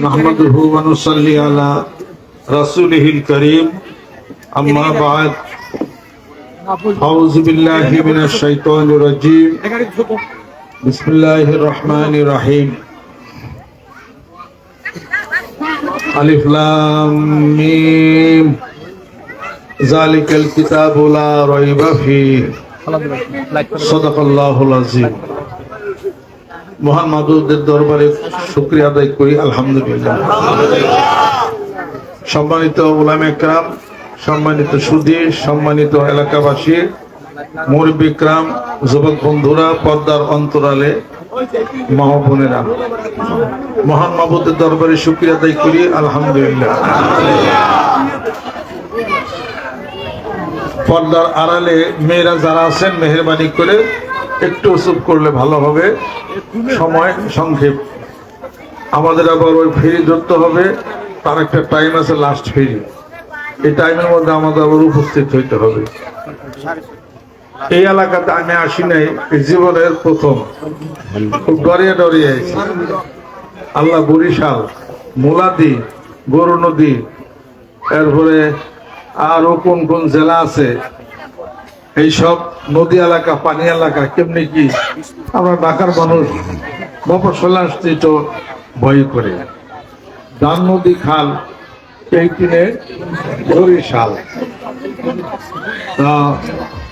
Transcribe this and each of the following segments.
نحمده ونصلي على رسوله الكريم أما بعد أعوذ بالله من الشيطان الرجيم بسم الله الرحمن الرحيم ألف لام ميم ذلك الكتاب لا ريب فيه صدق الله العظيم মহান মাদুদের দরবারে শুক্রিয়া আদায় করি, আলহামদুলিল্লাহ। সম্মানিত ওলাম একরাম, সম্মানিত সুদী সম্মানিত এলাকাবাসী, মুরব্বী ক্রাম যুবক বন্ধুরা, পর্দার অন্তরালে মহাবোনেরা মহান মাবুদের দরবারে শুক্রিয়া আদায় করি, আলহামদুলিল্লাহ। পর্দার আড়ালে মেয়েরা যারা আছেন, মেহরবানি করে একটু চুপ করলে ভালো হবে। সময় সংক্ষেপ। আমাদের আবার ওই ফেরি ধরতে হবে। তার একটা টাইম আছে লাস্ট ফেরি। এই টাইমের মধ্যে আমাদের আবার উপস্থিত হইতে হবে। এই এলাকাতে আমি আসি নাই জীবনের প্রথম। খুব ডরিয়ে ডরিয়ে আছি আল্লাহ বরিশাল, মুলাদি, গরু নদী, এরপরে আরও কোন কোন জেলা আছে এইসব নদী এলাকা, পানি এলাকা কেমনি কি? আমরা ঢাকার মানুষ মফসল আসতে তো ভয় করে। ডান নদী খাল, এই দিনে বরিশাল।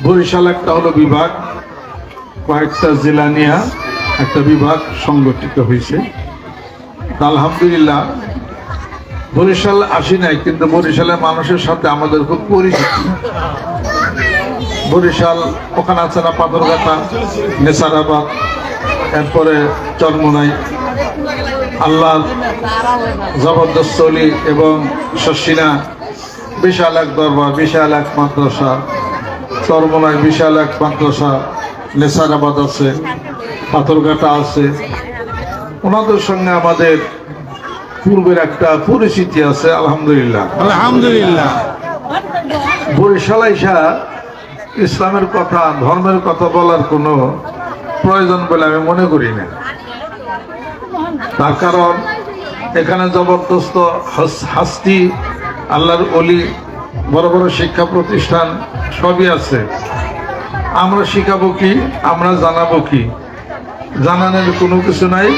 বরিশাল একটা হলো বিভাগ, কয়েকটা জেলা নিয়ে একটা বিভাগ সংগঠিত হয়েছে। আলহামদুলিল্লাহ, বরিশাল আসি নাই, কিন্তু বরিশালের মানুষের সাথে আমাদের খুব পরিচিতি। বরিশাল ওখানে আছে না পাথরঘাটা নেসারাবাদ এরপরে চরমনাই। আল্লাহ জবরদস্তলি এবং শশিনা বিশাল এক দরবার বিশাল এক মাদ্রাসা। চরমনাই বিশাল এক মাদ্রাসা নেসারাবাদ আছে পাথরঘাটা আছে। ওনাদের সঙ্গে আমাদের পূর্বের একটা পরিচিতি আছে আলহামদুলিল্লাহ। আলহামদুলিল্লাহ। বরিশাল আইসা ইসলামের কথা, ধর্মের কথা বলার কোনো প্রয়োজন বলে আমি মনে করি না। তার কারণ, এখানে জবরদস্ত হাস্তি, আল্লাহর অলি বড় বড় শিক্ষা প্রতিষ্ঠান সবই আছে। আমরা শিখাবো কি, আমরা জানাব কি? জানানোর কোনো কিছু নাই।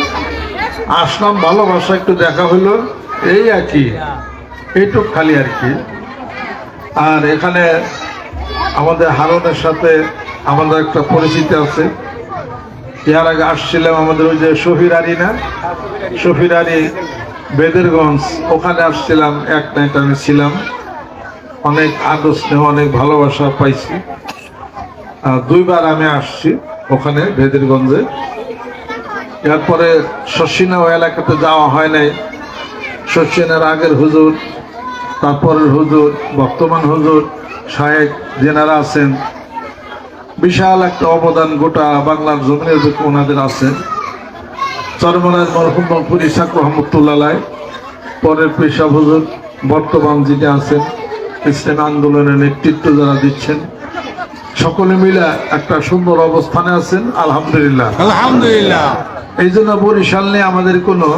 আসলাম, ভালোবাসা একটু দেখা হইল, এই আর কি। এইটুক খালি আর কি। আর এখানে আমাদের হারনের সাথে আমাদের একটা পরিচিতি আছে। এর আগে আসছিলাম আমাদের ওই যে শফির আলী না? শফির আলী বেদেরগঞ্জ, ওখানে আসছিলাম, এক নাইট আমি ছিলাম। অনেক আদর স্নেহ, অনেক ভালোবাসা পাইছি। দুইবার আমি আসছি ওখানে বেদেরগঞ্জে। এরপরে শশিনা এলাকাতে যাওয়া হয় নাই। শশিনার আগের হুজুর, তারপরের হুজুর, বর্তমান হুজুর শায়েক যেনারা আছেন বিশাল একটা অবদান গোটা বাংলার জমিনের ওনাদের আছে। চরমনের মরহুম মহফুর ইসাক রহমতুল্লাহ পরের পেশা হুজুর বর্তমান যিনি আছেন ইসলাম আন্দোলনের নেতৃত্ব যারা দিচ্ছেন সকলে মিলে একটা সুন্দর অবস্থানে আছেন আলহামদুলিল্লাহ। আলহামদুলিল্লাহ। এই জন্য বরিশাল নিয়ে আমাদের কোনো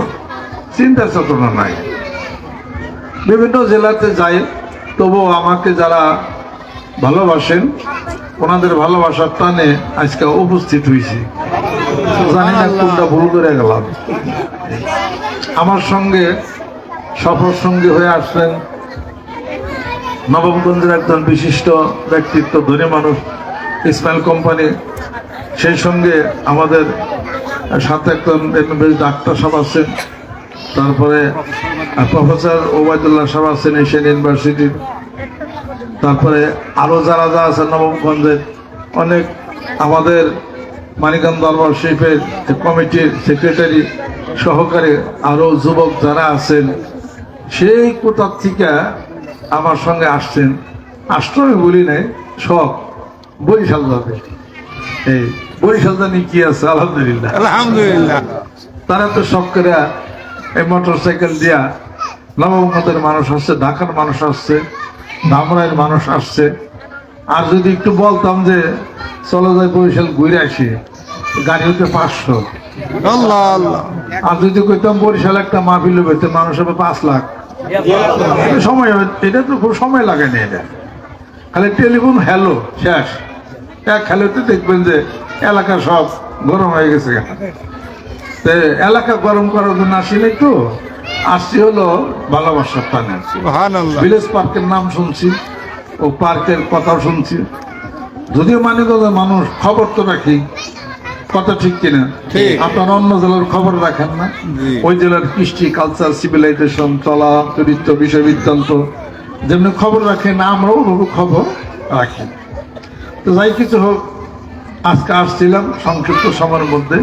চিন্তা চেতনা নাই। বিভিন্ন জেলাতে যাই তবুও আমাকে যারা ভালোবাসেন। ওনাদের ভালোবাসার টানে আজকে উপস্থিত হয়েছি। জানি না কোনটা ভুল করে গেলাম। আমার সঙ্গে সফর সঙ্গী হয়ে আসলেন নবমগঞ্জের একজন বিশিষ্ট ব্যক্তিত্ব ধনী মানুষ ইসমাইল কোম্পানি। সেই সঙ্গে আমাদের সাথে একজন বেশ ডাক্তার সাহেব আছেন। তারপরে প্রফেসর ওবায়দুল্লাহ সাহেব আছেন এশিয়ান ইউনিভার্সিটির তারপরে আরও যারা যা আছেন নবমগঞ্জের অনেক আমাদের মানিকান দরবার শিল্পের কমিটির সেক্রেটারি সহকারে আরও যুবক যারা আছেন সেই কোথার থেকে আমার সঙ্গে আসছেন আমি বলি নাই সব বরিশাল যাবে। এই বরিশাল জানি কি আছে আলহামদুলিল্লাহ। আলহামদুলিল্লাহ। তারা তো সব করে এই মোটর সাইকেল দিয়া নবমতের মানুষ আসছে ঢাকার মানুষ আসছে। ধামরাইয়ের মানুষ আসছে। আর যদি একটু বলতাম যে চলো যাই বরিশাল ঘুরে আসি গাড়ি হতে পাঁচশো। আর যদি কইতাম বরিশাল একটা মাহফিল হইতে মানুষ হবে পাঁচ লাখ। সময় এটা তো খুব সময় লাগে না এটা। খালি টেলিফোন হ্যালো শেষ। এক হ্যালোতে দেখবেন যে এলাকা সব গরম হয়ে গেছে। এলাকা গরম করার জন্য আসি নাই তো আসছি হলো ভালোবাসার টানে সুবহানাল্লাহ। ভিলেজ পার্কের নাম শুনছি ও পার্কের কথাও শুনছি। যদিও মানিকগঞ্জের মানুষ খবর তো রাখি কথা ঠিক কিনা। আপনার অন্য জেলার খবর রাখেন না? ওই জেলার কৃষ্টি কালচার সিভিলাইজেশন চলা চরিত্র বিষয় বৃত্তান্ত যেমনি খবর রাখেন আমরাও ওভাবে খবর রাখি। তো যাই কিছু হোক আজকে আসছিলাম সংক্ষিপ্ত সময়ের মধ্যে।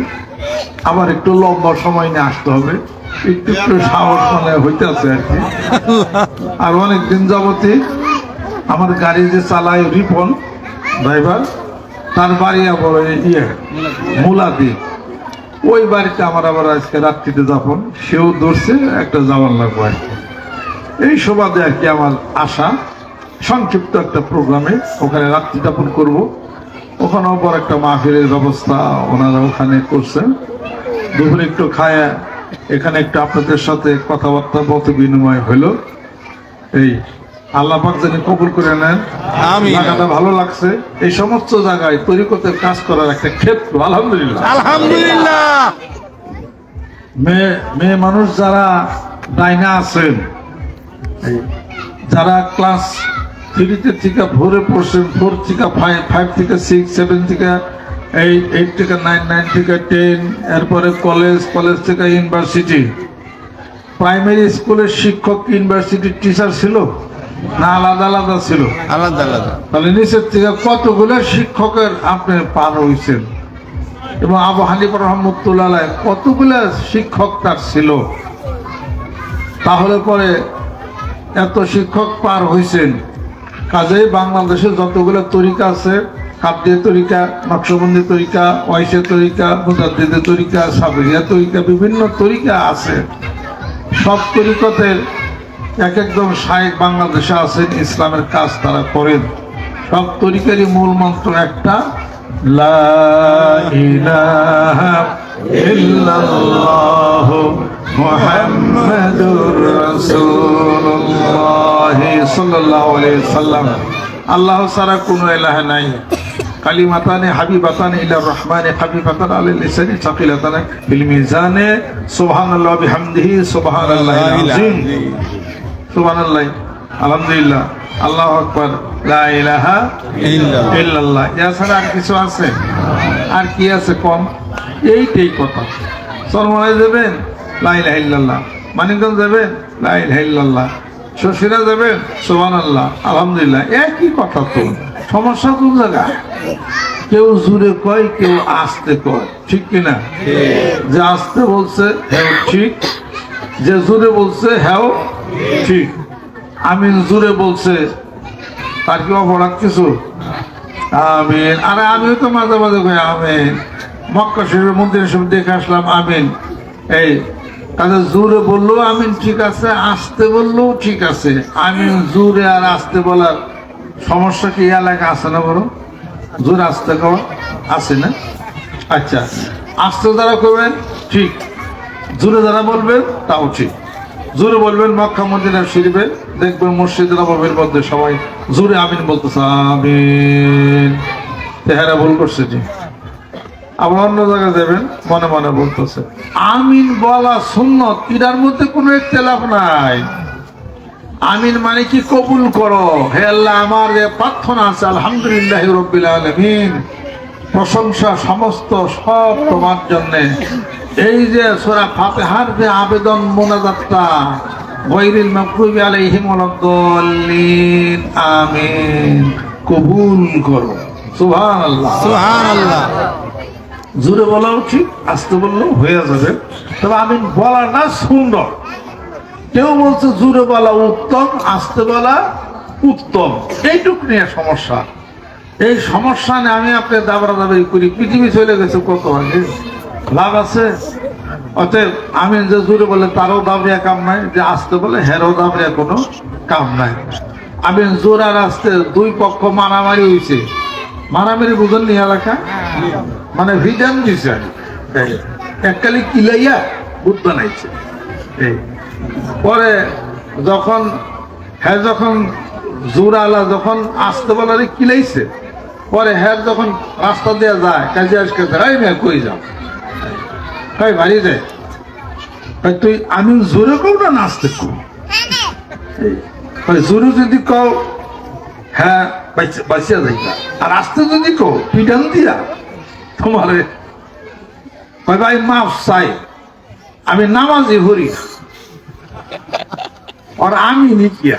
আবার একটু লম্বা সময় নিয়ে আসতে হবে। মানে আর অনেক দিন যাবতই আমার গাড়ি যে চালায় রিপন ড্রাইভার, তার বাড়ি আবার ইয়ে মুলাদি। ওই বাড়িতে আমার আবার আজকে রাত্রিতে যাপন, সেও ধরছে, একটা যাওয়ার লাগবে আর কি। এই সুবাদে আর কি আমার আশা। সংক্ষিপ্ত একটা প্রোগ্রামে ওখানে রাত্রি যাপন করব। ওখানেও বড় একটা মাহফিলের ব্যবস্থা ওনারা ওখানে করছেন। দুপুরে একটু খায় এখানে একটু আপনাদের সাথে কথাবার্তা মত বিনিময় হলো। এই আল্লাহ পাক জানি কবুল করে নেন। জায়গাটা ভালো লাগছে। এই সমস্ত জায়গায় তরিকতের কাজ করার একটা ক্ষেত্র আলহামদুলিল্লাহ। আলহামদুলিল্লাহ। মেয়ে মেয়ে মানুষ যারা ডাইনা আছেন যারা ক্লাস থ্রিতে থেকে ভোরে পড়ছেন ফোর থেকে ফাইভ ফাইভ থেকে সিক্স সেভেন থেকে এইট এইট থেকে নাইন নাইন থেকে টেন এরপরে কলেজ কলেজ থেকে ইউনিভার্সিটি প্রাইমারি স্কুলের শিক্ষক ইউনিভার্সিটির টিচার ছিল? না আলাদা আলাদা ছিল? আলাদা আলাদা। তাহলে নিচের থেকে কতগুলো শিক্ষকের আপনি পার হয়েছেন এবং আবু হানিফ রহমতুল্লাহ কতগুলো শিক্ষক তার ছিল? তাহলে পরে এত শিক্ষক পার হয়েছেন কাজেই বাংলাদেশে যতগুলো তরিকা আছে কাব্যের তরিকা নকশবন্দি তরিকা ওয়াইসে তরিকা, মুজাদ্দিদের তরিকা সাবেরিয়া তরিকা, বিভিন্ন তরিকা আছে। সব তরিকতের এক একজন শায়েক বাংলাদেশে আছেন, ইসলামের কাজ তারা করেন। সব তরিকারই মূল মন্ত্র একটা, লা সাল্লাম। আল্লাহ ছাড়া কোনো ইলাহ নাই। কালিমাতানে হাবিবাতানে ইলা রহমানে হাবিবাতান আলাল লিসানি সাকিলাতানে বিল মিজানে সুবহানাল্লাহ বিহামদিহি সুবহানাল্লাহিল আযীম সুবহানাল্লাহ। আলহামদুলিল্লাহ। আল্লাহু আকবার। লা ইলাহা ইল্লাল্লাহ। ইল্লাল্লাহ। এছাড়া আর কিছু আছে? আর কি আছে কম? এইটাই কথা। সরমনায় যাবেন? লা ইলাহা ইল্লাল্লাহ। মানিকগঞ্জ যাবেন? লা ইলাহা ইল্লাল্লাহ। শশীরা যাবেন? সুবহানাল্লাহ। আলহামদুলিল্লাহ। একই কথা তো। সমস্যা কোন জায়গায় কেউ জুড়ে কয় কেউ আসতে কয়। ঠিক কিনা যে আসতে বলছে হ্যাঁ ঠিক। যে জুড়ে বলছে হ্যাঁ ঠিক। আমিন জুড়ে বলছে তার কি অপরাধ কিছু? আমিন। আরে আমিও তো মাঝে মাঝে কই আমিন। মক্কা শরীফের মন্দিরের সব দেখে আসলাম আমিন। এই তাদের জোরে বলল আমিন ঠিক আছে আসতে বললেও ঠিক আছে। আমিন জোরে আর আসতে বলার সমস্যা কি? এলাকা আছে না বড়? জোরে আসতে কওয়া আছে না? আচ্ছা। আসতে যারা করবেন, ঠিক। জোরে যারা বলবেন, তাও ঠিক। জোরে বলবেন, মক্কা মদিনা শরীফে দেখবেন মসজিদ নবমীর মধ্যে সবাই জোরে আমিন বলতেছে, আমিন। তেহারা ভুল করছে জি। আবার অন্য জায়গায় দেবেন মনে মনে বলতেছে, আমিন বলা সুন্নত এটার মধ্যে কোনো ইখতিলাফ নাই। আমিন মানে কি কবুল করো? হে আল্লাহ আমার যে প্রার্থনা আছে আলহামদুলিল্লাহ রব্বিল আলমিন। প্রশংসা সমস্ত সব তোমার জন্য। এই যে সোরা ফাতেহার যে আবেদন মোনাজাতটা গৈরিল মাকরুবি আলাইহিম ওয়ালাদ-দাল্লিন আমিন। কবুল করো। সুবহানাল্লাহ। সুবহানাল্লাহ। জোরে বলা উচিত আস্তে বললেও হয়ে যাবে। তবে আমি বলাটা সুন্দর। কেউ বলছে জুড়ে বলা উত্তম, আসতে বলা উত্তম। এইটুক নিয়ে সমস্যা। এই সমস্যা নিয়ে আমি আপনার দাবরা দাবি করি। পৃথিবী চলে গেছে কত আগে? লাভ আছে? অতএব আমি যে জুড়ে বলে তারও দাবরিয়া কাম নাই, যে আসতে বলে হেরও দাবরিয়া কোনো কাম নাই। আমি জোরার আসতে দুই পক্ষ মারামারি হয়েছে মারামারি বুঝেন নি এলাকা? মানে ভিজান দিছে। এককালি কিলাইয়া বুধ বানাইছে। এই পরে যখন হ্যাঁ যখন জোরালা যখন আসতে বলারে কিলাইছে পরে হ্যাঁ যখন রাস্তা দিয়ে যায়, কাজে আজকে এই মেয়ে, কই যাও? কই বাড়ি যায় কই তুই, আমি জোরে কও না নাচতে কই জোরে যদি কও হ্যাঁ বাঁচি- বাঁচিয়া যাইবা আর আসতে যদি কও পিটান দিয়া? তোমারে ভাই, মাফ চাই, আমি নামাজি হরি না। আর আমি নিকিয়া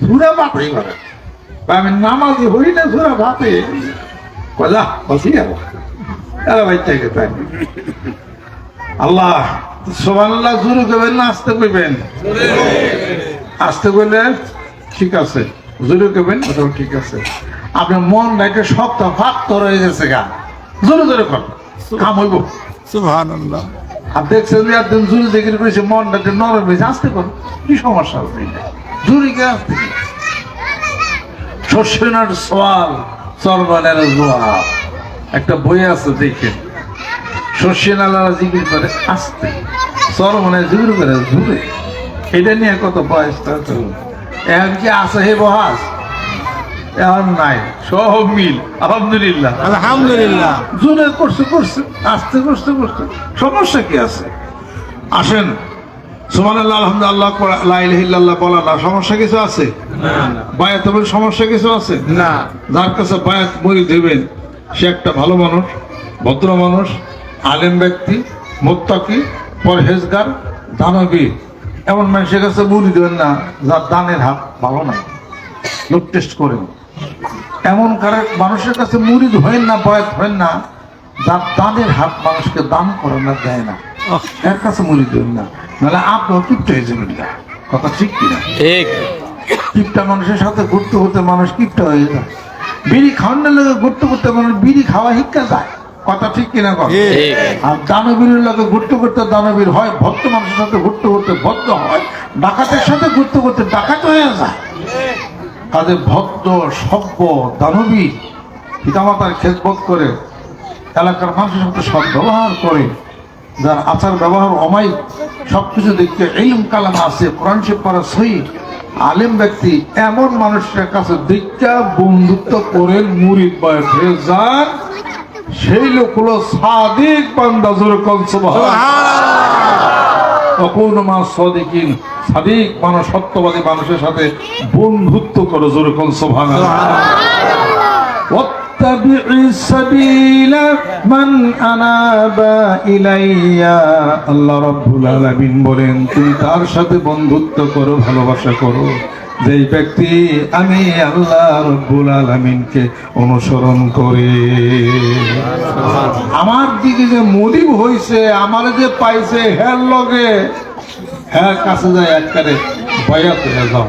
সুরা বাপে করে আমি নামাজি হই না সুরা বাপে কজা বসি আর আল্লাহ সোমান আল্লাহ জুরু করবেন না আসতে কইবেন আসতে কইলে ঠিক আছে জুরু করবেন ওটাও ঠিক আছে আপনার মন রাইতে শক্ত ফাক্ত রয়ে গেছে গা জোরে জোরে কর কাম হইব সুবহানাল্লাহ আর দেখছেন যে একদিন করেছে মনটা নরম হয়েছে, আসতে করো কি সমস্যা আসতে শস্যনার সোয়াল একটা বই আছে দেখে শস্যনালারা জিকির করে, আসতে। চরমনে জিকির করে, জুড়ে। এটা নিয়ে কত বয়স এখন কি আছে হে বহাস? এখন নাই সব মিল আলহামদুলিল্লাহ। আলহামদুলিল্লাহ। জোরে করছে করছে আস্তে করছে করছে। সমস্যা কি আছে? আসেন সুমান আল্লাহ বলা না সমস্যা কিছু আছে? বায়াত সমস্যা কিছু আছে? না। যার কাছে বায়াত বই দেবেন সে একটা ভালো মানুষ ভদ্র মানুষ আলেম ব্যক্তি মোত্তাকি পরহেজগার দানবীর এমন মানুষের কাছে মুড়ি দেবেন না যার দানের হাত ভালো না লোক টেস্ট করেন। এমন কারণ মানুষের কাছে মুড়িদ হয়েন না বয়াত হয়েন না যার দানের হাত মানুষকে দান করে না দেয় না। এর কাছে মুড়িদ হবেন না। নাহলে আপনিও কিপ্ট হয়ে যাবেন না। কথা ঠিক কিনা? ঠিক। কিপটা মানুষের সাথে ঘুরতে ঘুরতে মানুষ কিপটা হয়ে যায়। বিড়ি খাওয়ানোর লোকে ঘুরতে ঘুরতে মানুষ বিড়ি খাওয়া শিক্ষা যায় কথা ঠিক কিনা কথা? আর দানবীরের লোকে ঘুরতে ঘুরতে দানবীর হয় ভক্ত মানুষের সাথে ঘুরতে ঘুরতে ভদ্র হয় ডাকাতের সাথে ঘুরতে ঘুরতে ডাকাত হয়ে যায়। তাদের ভক্ত, সভ্য, দানবী, পিতামাতার খেদবোধ করে, এলাকার মানুষের সাথে সৎ ব্যবহার করে, যার আচার, ব্যবহার অমাই সবকিছু দেখতে ইলম, কালাম আছে, কোরআন শিব পড়া সই আলেম ব্যক্তি, এমন মানুষের কাছে দীক্ষা, বন্ধুত্ব করে বয়স হয়ে যান সেই লোক হলো সাদিক বান্দা, জোরে তখন মা সদিকিন সাদিক মানুষ সত্যবাদী মানুষের সাথে বন্ধুত্ব করো জোরে কল সোভান واتبع السبيل من أناب إلي আল্লাহ রাব্বুল আলামিন বলেন তুমি তার সাথে বন্ধুত্ব করো ভালোবাসা করো যেই ব্যক্তি আমি আল্লাহ রব্বুল আলামিনকে অনুসরণ করে। আমার দিকে যে মরিব হইছে, আমার যে পাইছে হ্যার লগে হ্যাঁ কাছে যায় একবারে বয়াত হয়ে যাও।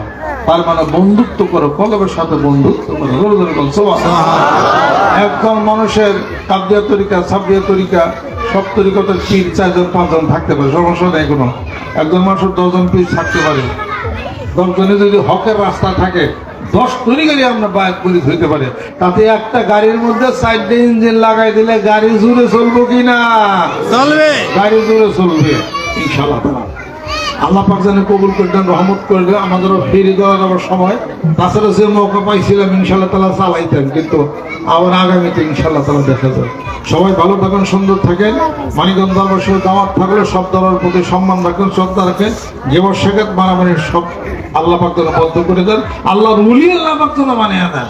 তার মানে বন্ধুত্ব করো, কলবের সাথে বন্ধুত্ব করো। একজন মানুষের কাব্যিয়া তরিকা সাবিয়া তরিকা, সব তরিকতের পীর চারজন পাঁচজন থাকতে পারে, সমস্যা নেই কোনো। একজন মানুষের দশজন পীর থাকতে পারে। দশজনে যদি হকের রাস্তা থাকে দশ তৈরি গাড়ি আমরা বাইক করে ধুইতে পারে। তাতে একটা গাড়ির মধ্যে সাইডে ইঞ্জিন লাগাই দিলে গাড়ি জুড়ে চলবো কিনা? চলবে। গাড়ি জুড়ে চলবে। ইনশাল্লাহ। আল্লাহ পাক যেন কবুল করতেন রহমত করবে আমাদেরও ফিরে দেওয়া যাওয়ার সময়। তাছাড়া যে মৌকা পাইছিলাম ইনশাল্লাহ তালা চালাইতেন। কিন্তু আবার আগামীতে ইনশাল্লাহ তালা দেখা যাবে। সবাই ভালো থাকেন সুন্দর থাকেন। মানিকগঞ্জ দরবার দাওয়াত থাকলে সব দলের প্রতি সম্মান রাখেন শ্রদ্ধা রাখেন। জীবন শেখাত মারামারি সব আল্লাহ পাক যেন বদ্ধ করে দেন। আল্লাহর উলি আল্লাহ পাক যেন মানিয়ে দেন।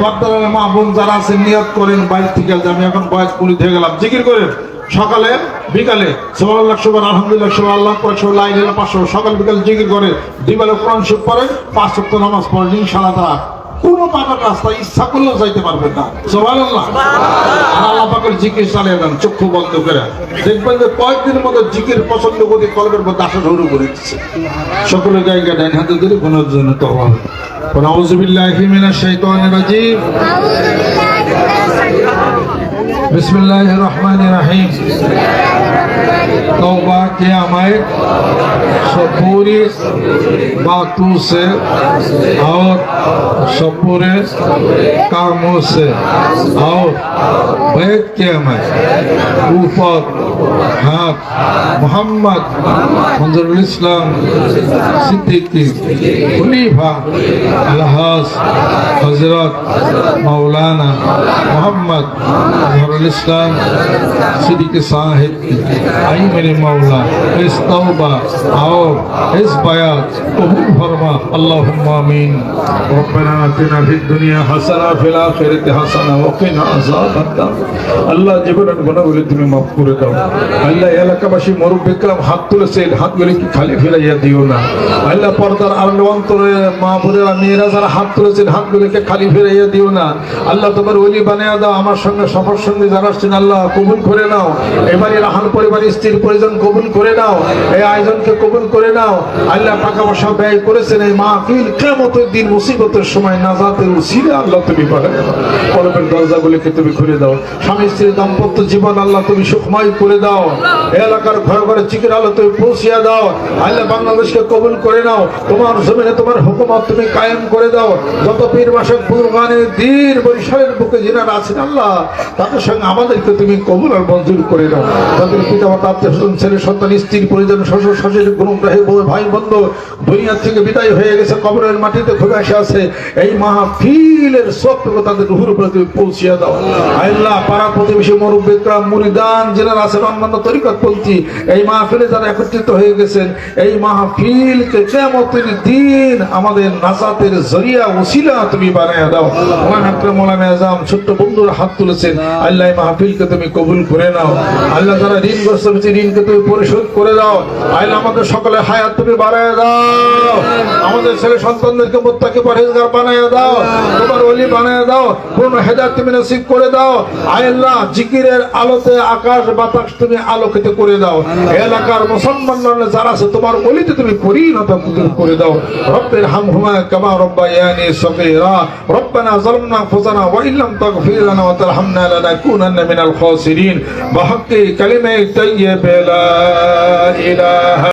পর্দারের মা বোন যারা আছেন নিয়ত করেন বাইর থেকে আমি এখন বয়স কুড়ি হয়ে গেলাম। জিকির করেন। সকালে বিকালে সুবহানাল্লাহ সুবান আলহামদুলিল্লাহ সুবহান আল্লাহ পরে লাইন পাঁচশো সকাল বিকাল জিকির করে দুই বেলা কোরআন শিব পড়ে পাঁচ সপ্তাহ নামাজ পড়ে সারা তাআলা কোনো পাকার রাস্তা ইচ্ছা করলেও যাইতে পারবেন না। সবাই আল্লাহ পাকের জিকির চালিয়ে দেন চক্ষু বন্ধ করে। দেখবেন যে কয়েকদিনের মধ্যে জিকির পছন্দ করে কলমের মধ্যে আসা শুরু করে দিচ্ছে। সকলে জায়গা ডাইন হাতে ধরে গুণের জন্য তো হবে। আউজুবিল্লাহি মিনাশ শাইতানির রাজিম বিসমিল্লাহির রহমানির রহিম। तौबा किया मैं सब पूरी बातों से और सब पूरे कामों से और बैठ किया मैं ऊपर हाथ, मोहम्मद मंजरुल इस्लाम सिद्दीकी, खलीफा अलहास हज़रत मौलाना मोहम्मद जहरुल इस्लाम सिद्दीकी साहिब। আই মেরে মাওলা, এস তাওবা আও এস বায়াত, কবুল ফরমা, আল্লাহুম্মা আমিন। রব্বানা আতিনা ফিদ দুনিয়া হাসানা, ফিল আখিরাতি হাসানা, ওয়া কিনা আযাবান নার আল্লাহ জীবনের গুনাহগুলি তুমি মাফ করে দাও। আল্লাহ এলাকাবাসী মুরব্বিকরাম হাত তুলেছে হাতগুলি কি খালি ফেলাইয়া দিও না। আল্লাহ পর্দার আর অন্তরে মা বোনেরা, মেয়েরা যারা হাত তুলেছেন হাতগুলিকে খালি ফেরাইয়া দিও না। আল্লাহ তোমার ওলি বানিয়ে দাও, আমার সঙ্গে সফর সঙ্গে যারা আসছেন, আল্লাহ কবুল করে নাও। এবারে হাল পরিবার স্ত্রীর পরিজন কবুল করে নাও, এই আয়োজনকে কবুল করে নাও। আল্লাহ টাকা পয়সা ব্যয় করেছেন, এই মাহফিল কেমতের দিন মুসিবতের সময় নাজাতের উসিলে আল্লাহ তুমি দাও। কলমের দরজাগুলিকে তুমি খুলে দাও। স্বামী স্ত্রীর দাম্পত্য জীবন আল্লাহ তুমি সুখময় করে দাও। এলাকার ঘরে ঘরে চিকের আলো তুমি পৌঁছিয়ে দাও। আল্লাহ বাংলাদেশকে কবুল করে নাও। তোমার জমিনে তোমার হুকুমত তুমি কায়েম করে দাও। যত পীর মাসক বুরগানের দিন বরিশালের বুকে যিনারা আছেন আল্লাহ, তাদের সঙ্গে আমাদেরকে তুমি কবুল আর মঞ্জুর করে দাও তাদের এই মাহফিলে একত্রিত হয়ে গেছেন, এই মাহফিলকে আমাদের জরিয়া তুমি দাও। ছোট্ট বন্ধুরা হাত তুলেছেন, আল্লাহ মাহফিলকে তুমি কবুল করে নাও। আল্লাহ যারা ঋণগ্রস্ত হয়েছে ঋণকে তুমি পরিশোধ করে দাও। আল্লাহ আমাদের সকলে হায়াত তুমি বাড়ায় দাও। আমাদের ছেলে সন্তানদেরকে মোত্তাকে পরহেজগার বানায় দাও, তোমার অলি বানায় দাও, পূর্ণ হেদায়ত তুমি নসিব করে দাও। আল্লাহ জিকিরের আলোতে আকাশ বাতাস তুমি আলোকিত করে দাও। এলাকার মুসলমান যারা আছে, তোমার অলিতে তুমি পরিণত করে দাও। রব্বের হামহুমা কামা রব্বায়ানি সগীরা। রব্বানা যালামনা আনফুসানা ওয়া ইল্লাম তাগফির লানা ওয়া তারহামনা লানাকুনান্না মিনাল খাসিরিন। বিহাক্কি কালিমায়ে তাইয়্যিবা লা ইলাহা